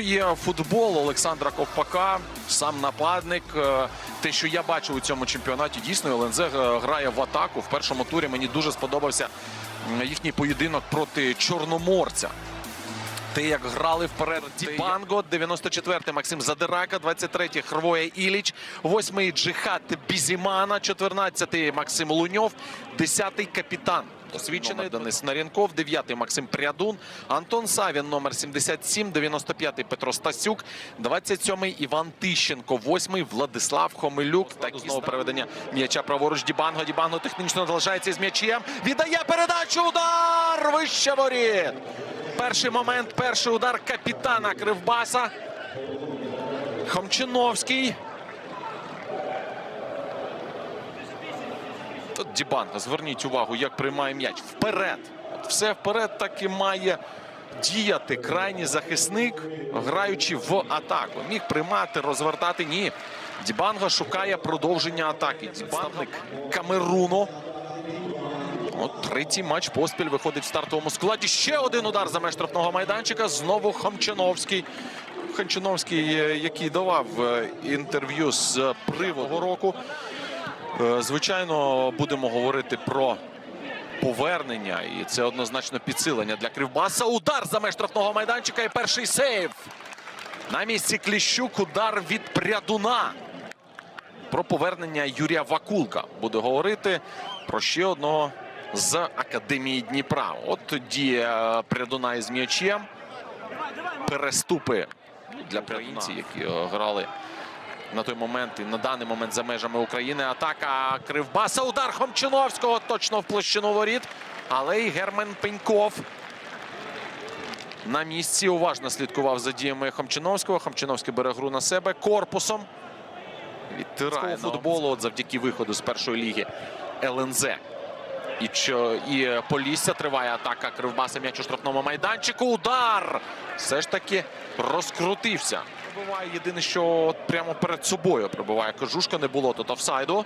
Ну е, футбол Олександра Ковпака, сам нападник. Е, Те, що я бачив у цьому чемпіонаті, дійсно ЛНЗ е, грає в атаку. В першому турі мені дуже сподобався їхній поєдинок проти Чорноморця. Те, як грали вперед Дібанго, 94-й Максим Задирака, 23-й Хрвоя Іліч, 8-й Джихат Бізімана, 14-й Максим Луньов, 10-й капітан. Досвідчений Денис Нарінков, 9-й Максим Прядун, Антон Савін, номер 77, 95-й Петро Стасюк, 27-й Іван Тищенко, 8-й Владислав Хомелюк. Так знову переведення м'яча праворуч Дібанго. Дібанго технічно залишається з м'ячем. Віддає передачу. Удар! Вище воріт! Перший момент, перший удар капітана Кривбаса. Хомчиновський. Тут Дібанга, зверніть увагу, як приймає м'яч. Вперед. От все вперед так і має діяти крайній захисник, граючи в атаку. Міг приймати, розвертати. Ні. Дібанга шукає продовження атаки. Дібанник Камеруну. От третій матч поспіль виходить в стартовому складі. Ще один удар за меж штрафного майданчика. Знову Хомчиновський. Хомчиновський, е, який давав е, інтерв'ю з приводу року. Е, Звичайно, будемо говорити про повернення, і це однозначно підсилення для Кривбаса. Удар за меж штрафного майданчика і перший сейв. На місці Кліщук удар від Прядуна. Про повернення Юрія Вакулка буде говорити про ще одного з Академії Дніпра. От тоді е, Прядуна із м'ячем. Переступи для прядунців, які е, грали на той момент і на даний момент за межами України. Атака Кривбаса. Удар Хомчиновського точно в площину воріт. Але і Герман Пеньков на місці уважно слідкував за діями Хомчиновського. Хомчиновський бере гру на себе корпусом. Відтирає футболу от завдяки виходу з першої ліги ЛНЗ. І, що, і Полісся триває атака Кривбаса м'яч у штрафному майданчику. Удар! Все ж таки розкрутився. Пробиває єдине, що прямо перед собою пробиває Кожушка. Не було тут офсайду.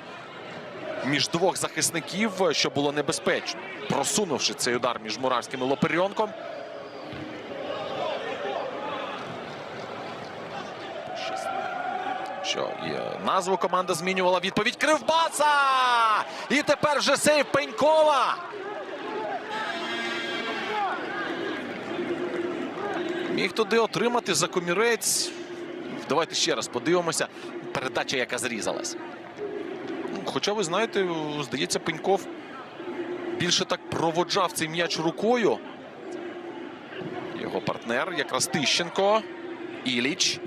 Між двох захисників, що було небезпечно. Просунувши цей удар між Муравським і Лоперйонком. Що е, назву команда змінювала відповідь Кривбаса! І тепер вже сейв Пенькова. Міг туди отримати за комірець. Давайте ще раз подивимося. Передача, яка зрізалась. Ну, Хоча, ви знаєте, здається, Пеньков більше так проводжав цей м'яч рукою. Його партнер якраз Тищенко. Іліч.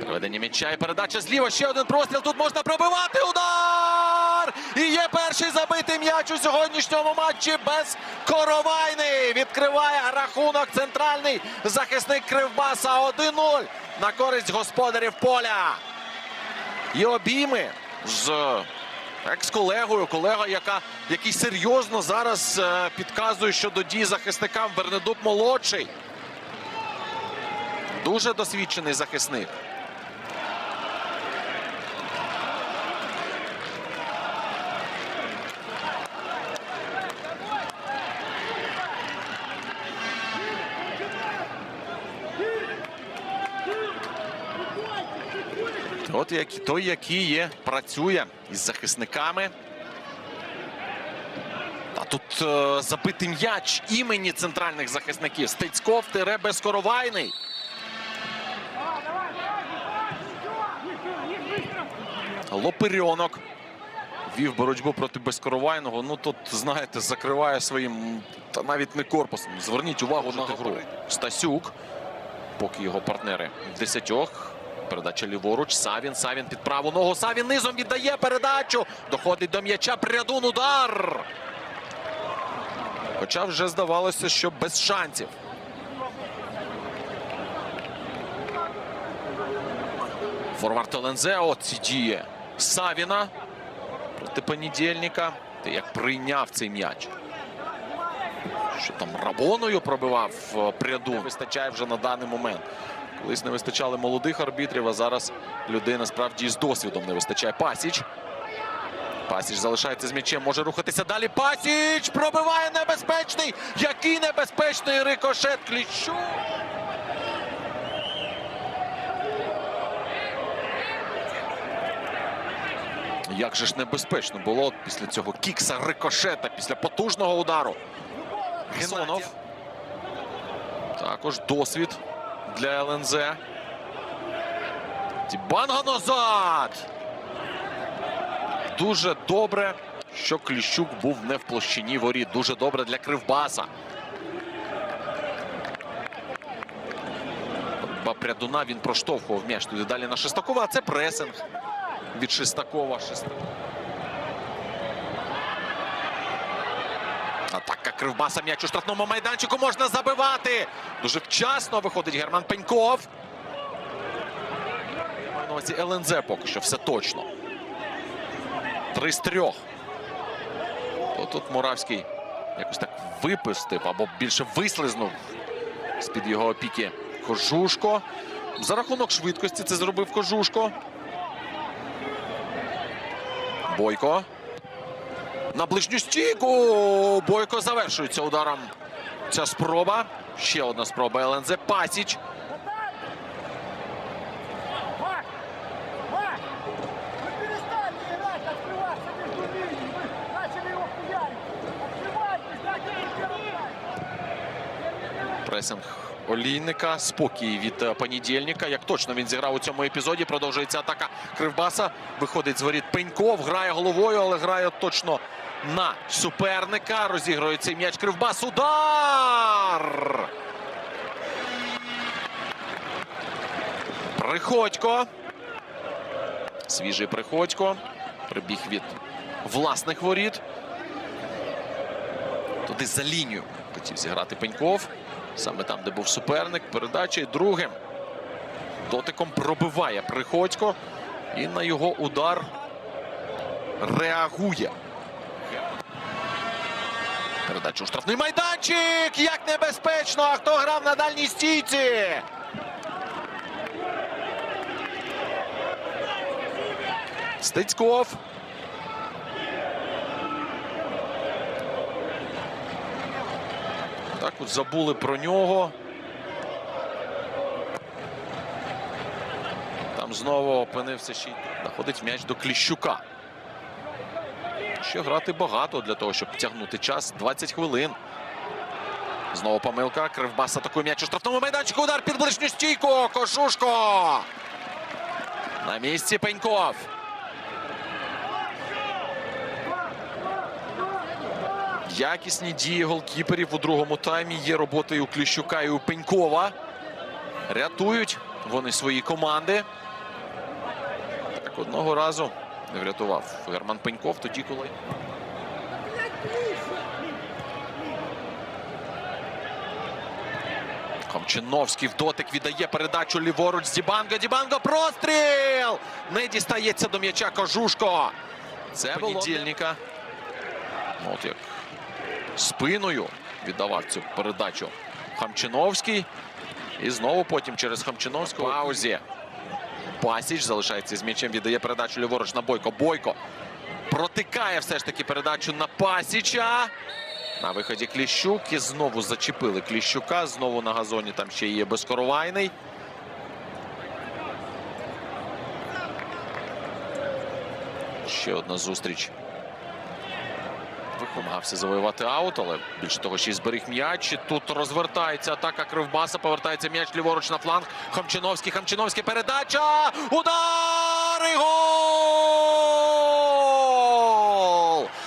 Переведення м'яча і передача зліва. Ще один простріл. Тут можна пробивати. Удар! І є перший забитий м'яч у сьогоднішньому матчі без Коровайни. Відкриває рахунок центральний захисник Кривбаса 1-0 на користь господарів поля. І обійми з екс-колегою. Колега, яка, який серйозно зараз е, підказує щодо дій захисникам Бернедук молодший. Дуже досвідчений захисник. От як, той, який є, працює із захисниками. А тут е, забитий м'яч імені центральних захисників. Стецьков тире безкоровайний. Лоперьонок вів боротьбу проти безкоровайного. Ну тут, знаєте, закриває своїм та навіть не корпусом. Зверніть увагу на гру. Стасюк, поки його партнери в десятьох. Передача ліворуч. Савін. Савін під праву ногу. Савін низом віддає передачу. Доходить до м'яча. Прядун удар. Хоча вже здавалося, що без шансів. Форвард ЛНЗ. От ці діє Савіна проти понедільника. Ти як прийняв цей м'яч. Що там Рабоною пробивав е, пряду. Вистачає вже на даний момент. Колись не вистачало молодих арбітрів, а зараз людина справді з досвідом не вистачає. Пасіч. Пасіч залишається з м'ячем, може рухатися далі. Пасіч пробиває небезпечний. Який небезпечний рикошет кліщу. Як же ж небезпечно було після цього кікса рикошета, після потужного удару. Геннадій. Також досвід для ЛНЗ. Дібанга назад. Дуже добре, що Кліщук був не в площині воріт. Дуже добре для Кривбаса. Прядуна він проштовхував м'яч туди далі на Шестакова, а це пресинг від Шестакова. Шест- Атака Кривбаса м'яч у штрафному майданчику можна забивати. Дуже вчасно виходить Герман Пеньков. Маю ЛНЗ поки що все точно. Три з трьох. То тут Муравський якось так випустив або більше вислизнув з-під його опіки Кожушко. За рахунок швидкості це зробив Кожушко. Бойко На ближню стійку. Бойко завершується ударом. Ця спроба. Ще одна спроба ЛНЗ. Пасіч. Мак! Мак! Вы перестали играть, открываться между линией. Вы начали его хуярить. Открывайтесь, дайте ему первый Пресинг Олійника. Спокій від е, понедільника. Як точно він зіграв у цьому епізоді. Продовжується атака Кривбаса. Виходить з воріт Пеньков. Грає головою, але грає точно на суперника. Розігрує цей м'яч Кривбас. Удар! Приходько. Свіжий Приходько. Прибіг від власних воріт. Туди за лінію хотів зіграти Пеньков. Саме там, де був суперник. Передача і другим. Дотиком пробиває Приходько. І на його удар реагує. Передача у штрафний майданчик. Як небезпечно! А хто грав на дальній стійці? Стецьков. Так от забули про нього. Там знову опинився ще й находить м'яч до Кліщука. Ще грати багато для того, щоб тягнути час. 20 хвилин. Знову помилка. Кривбас атакує м'яч у штрафному майданчику. Удар під ближню стійку. Кошушко. На місці Пеньков. Якісні дії голкіперів у другому таймі. Є робота і у Кліщука, і у Пенькова. Рятують вони свої команди. Так, одного разу не врятував Герман Пеньков тоді, коли. Хомчиновський в дотик віддає передачу ліворуч з Дібанго. Дібанго простріл! Не дістається до м'яча Кожушко. Це понедільника. Ну, От як спиною віддавав цю передачу Хамчиновський. І знову потім через Хамчиновського. Паузі. Пасіч залишається з м'ячем. Віддає передачу ліворуч на Бойко. Бойко протикає все ж таки передачу на Пасіча. На виході Кліщук. І знову зачепили Кліщука. Знову на газоні там ще є Безкоровайний. Ще одна зустріч. Намагався завоювати аут, але більше того, ще й зберіг м'яч. Тут розвертається атака Кривбаса. Повертається м'яч ліворуч на фланг. Хамчиновський. Хамчиновський. Передача. Удар! І гол!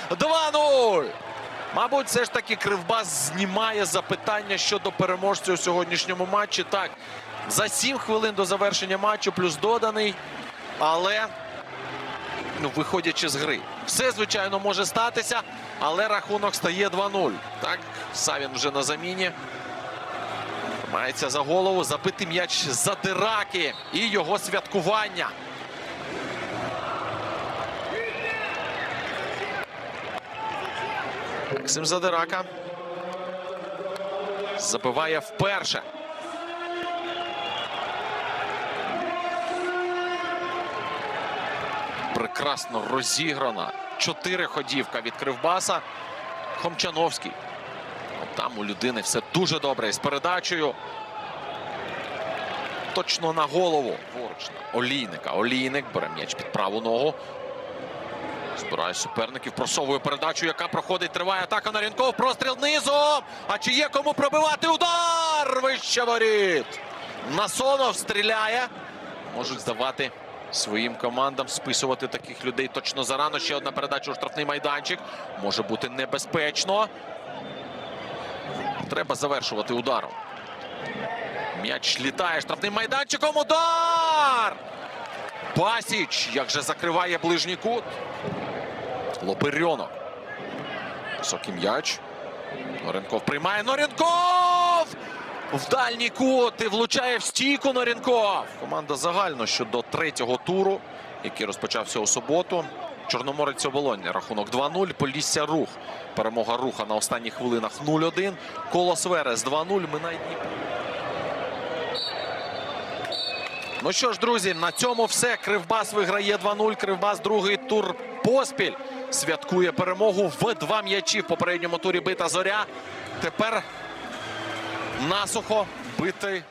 2-0. Мабуть, все ж таки Кривбас знімає запитання щодо переможця у сьогоднішньому матчі. Так, за 7 хвилин до завершення матчу, плюс доданий. Але ну, виходячи з гри. Все, звичайно, може статися, але рахунок стає 2-0. Так, Савін вже на заміні. Мається за голову забити м'яч Задираки і його святкування. Максим Задирака забиває вперше. Прекрасно розіграна. Чотири ходівка від Кривбаса. Хомчановський. Там у людини все дуже добре з передачею. Точно на голову. Поручна. Олійника. Олійник бере м'яч під праву ногу. Збирає суперників, просовує передачу, яка проходить. Триває атака Нарінков. Простріл низом. А чи є кому пробивати удар? Вище воріт. Насонов стріляє. Можуть здавати своїм командам, списувати таких людей точно зарано. Ще одна передача у штрафний майданчик. Може бути небезпечно. Треба завершувати ударом. М'яч літає штрафним майданчиком. Удар! Пасіч, як же закриває ближній кут. Лоперьонок. Високий м'яч. Норенков приймає. Норенков! В дальній кут і влучає в стійку Норенков. Команда загально щодо третього туру, який розпочався у суботу. Чорноморець оболоння. Рахунок 2-0. Полісся рух. Перемога руха на останніх хвилинах 0-1. Колос Верес 2-0. Минай Дніпро. Ну що ж, друзі, на цьому все. Кривбас виграє 2-0. Кривбас другий тур поспіль. Святкує перемогу в два м'ячі. В попередньому турі бита зоря. Тепер насухо битий